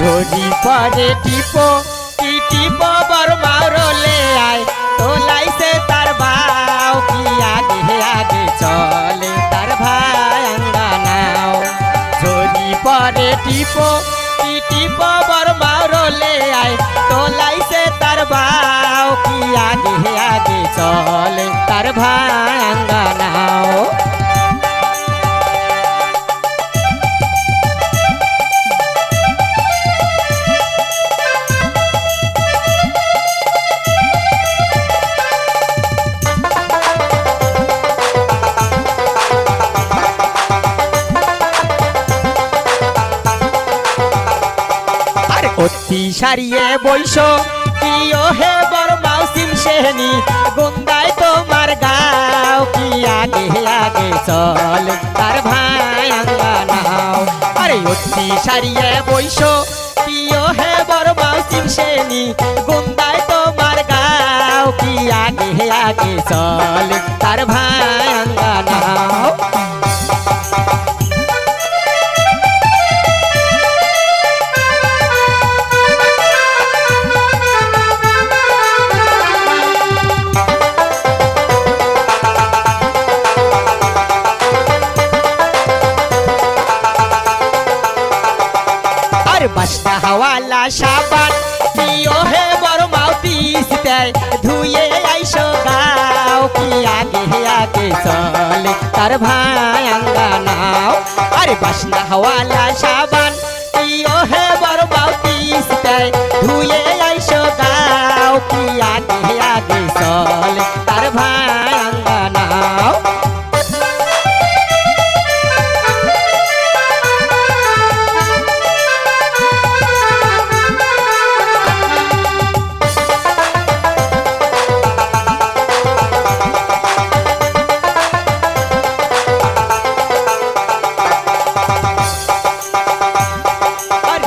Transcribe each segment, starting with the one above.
পরে টিপো টি টিপো বড় মারলে আয়? তোলাইছে তার বাউ কি আগে আগে চলে তার ভাই আঙ্গানাও ঝরি পরে টিপো টি টিপো বড় মারলে আয়? তোলাইছে তার বাউ কি আগে আগে চলে তার ভাই অতি সারিয়ে বইস কিও হে বড় মাউসিম সেহনি গুন্দায় তোমার গাও, কি আগে আগে চল, তার ভাই আঙ্গানাও আরে অতি সারিয়ে বইস কিও হে বড় মাউসিম সেহনি গুন্দায় তোমার গাও, কি আগে আগে চল আর বাসটা হাওয়ালা সাবান। পিও হে বড় মাউতিস দেয় ধুয়ে আইসো গাও কি আগে আগে চলে তার ভাই আঙ্গানাও আরে বাসনা হাওয়ালা সাবান। পিও হে বড় মাউতিস দেয় ধুয়ে আইসো গাও কি আগে আগে চলে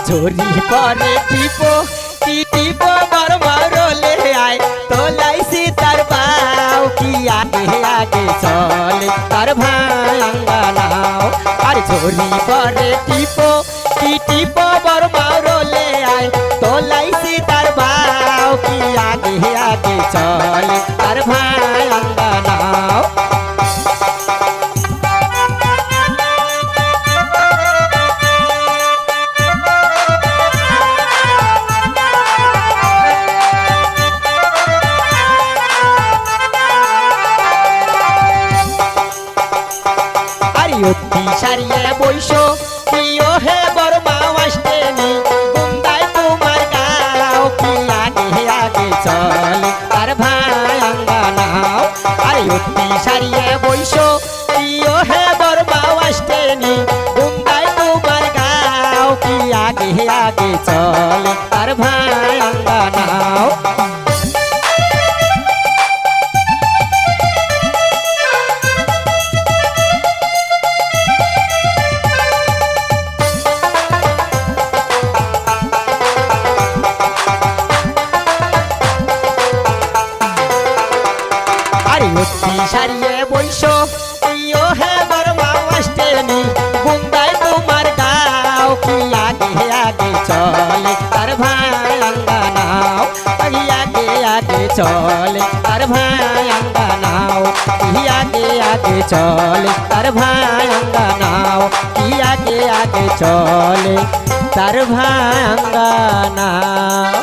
ঝরি পরে টিপো টিপ বড় আয়, তোলাইছি তার পাও কি আগে আগে চলে তার ভাঙ্গা নাও। আর ঝরি পরে টিপ টিপ বড় অতি সারিয়ে বইসো প্রিয় হে বড় মাওয়াস্তে নি গুন্দায় তোমার গাও, কি আগে আগে চলে। তার ভাই আঙ্গানাও আরে অতি সারিয়ে বইসো প্রিয় হে বড় মাওয়াস্তে নি গুন্দায় তোমার গাও, কি আগে আগে চলে। তার ভাই আঙ্গানাও অতি সারিয়ে বইসো। ইয়ো হে বর্মা তোমার গাও। কি আগে আগে চলে তার ভাই আঙ্গানাও আগে আগে চলে তার ভাই আঙ্গানাও কি আগে আগে চলে তার ভাই আঙ্গানাও কি আগে আগে চলে, তার ভাই আঙ্গানাও